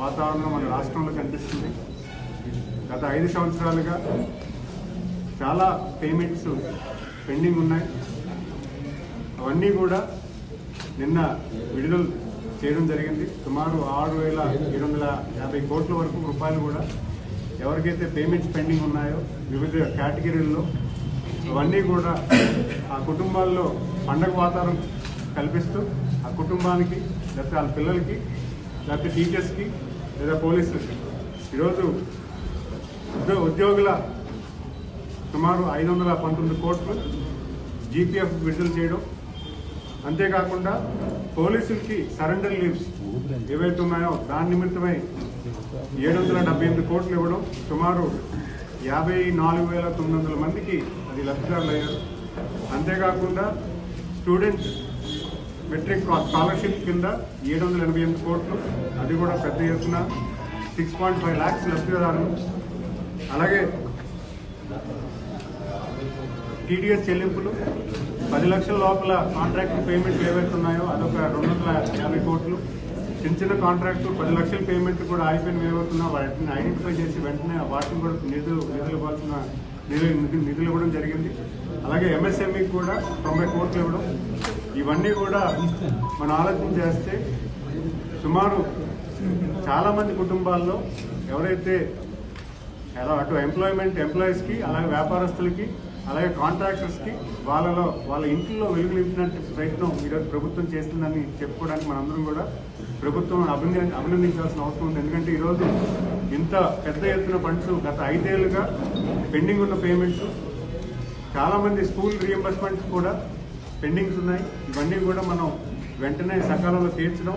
వాతావరణం మన రాష్ట్రంలో కనిపిస్తుంది. గత ఐదు సంవత్సరాలుగా చాలా పేమెంట్స్ పెండింగ్ ఉన్నాయి. అవన్నీ కూడా నిన్న విడుదల చేయడం జరిగింది. సుమారు ఆరు వేల ఏడు వందల యాభై కోట్ల వరకు రూపాయలు కూడా ఎవరికైతే పేమెంట్స్ పెండింగ్ ఉన్నాయో వివిధ కేటగిరీల్లో అవన్నీ కూడా ఆ కుటుంబాల్లో పండగ వాతావరణం కల్పిస్తూ ఆ కుటుంబానికి లేకపోతే వాళ్ళ పిల్లలకి లేకపోతే టీచర్స్కి లేదా పోలీసులకి ఈరోజు ఉద్యో ఉద్యోగుల సుమారు ఐదు వందల పంతొమ్మిది కోట్లు జీపీఎఫ్ విడుదల చేయడం. అంతేకాకుండా పోలీసులకి సరెండర్ లీవ్స్ ఏవైతే ఉన్నాయో దాని నిమిత్తమై ఏడు వందల డెబ్బై ఎనిమిది కోట్లు ఇవ్వడం. సుమారు యాభై నాలుగు వేల తొమ్మిది వందల మందికి అది లబ్ధిదారులు అయ్యారు అంతేకాకుండా స్టూడెంట్ మెట్రిక్ స్కాలర్షిప్ కింద ఏడు వందల ఎనభై ఎనిమిది కోట్లు. అది కూడా పెద్ద ఎత్తున సిక్స్ పాయింట్ ఫైవ్ ల్యాక్స్ లబ్ధిదారులు. అలాగే టీడీఎస్ చెల్లింపులు. పది లక్షల లోపల కాంట్రాక్ట్ పేమెంట్లు ఏవైతే ఉన్నాయో అదొక రెండు వందల యాభై కోట్లు. చిన్న చిన్న కాంట్రాక్టు పది లక్షల పేమెంట్ కూడా ఆగిపోయిన ఏవైతున్నా వాటిని ఐడెంటిఫై చేసి వెంటనే వాటిని కూడా నిధులు నిధులు ఇవ్వాల్సిన నిధులు నిధులు నిధులు ఇవ్వడం జరిగింది. అలాగే ఎంఎస్ఎంఈకి కూడా తొంభై కోట్లు ఇవ్వడం. ఇవన్నీ కూడా మనం ఆలోచన చేస్తే సుమారు చాలామంది కుటుంబాల్లో ఎవరైతే ఎలా అటు ఎంప్లాయ్మెంట్ ఎంప్లాయీస్కి అలాగే వ్యాపారస్తులకి అలాగే కాంట్రాక్టర్స్కి వాళ్ళలో వాళ్ళ ఇంట్లో వెలుగులింపినట్టు ప్రయత్నం ఈరోజు ప్రభుత్వం చేస్తుందని చెప్పుకోవడానికి మనందరం కూడా ప్రభుత్వం అభినంద అభినందించాల్సిన అవసరం ఉంది. ఎందుకంటే ఈరోజు ఇంత పెద్ద ఎత్తున ఫండ్స్ గత ఐదేళ్ళుగా పెండింగ్ ఉన్న పేమెంట్స్ చాలామంది స్కూల్ రియంబర్స్మెంట్స్ కూడా పెండింగ్స్ ఉన్నాయి. ఇవన్నీ కూడా మనం వెంటనే సకాలంలో తీర్చడం.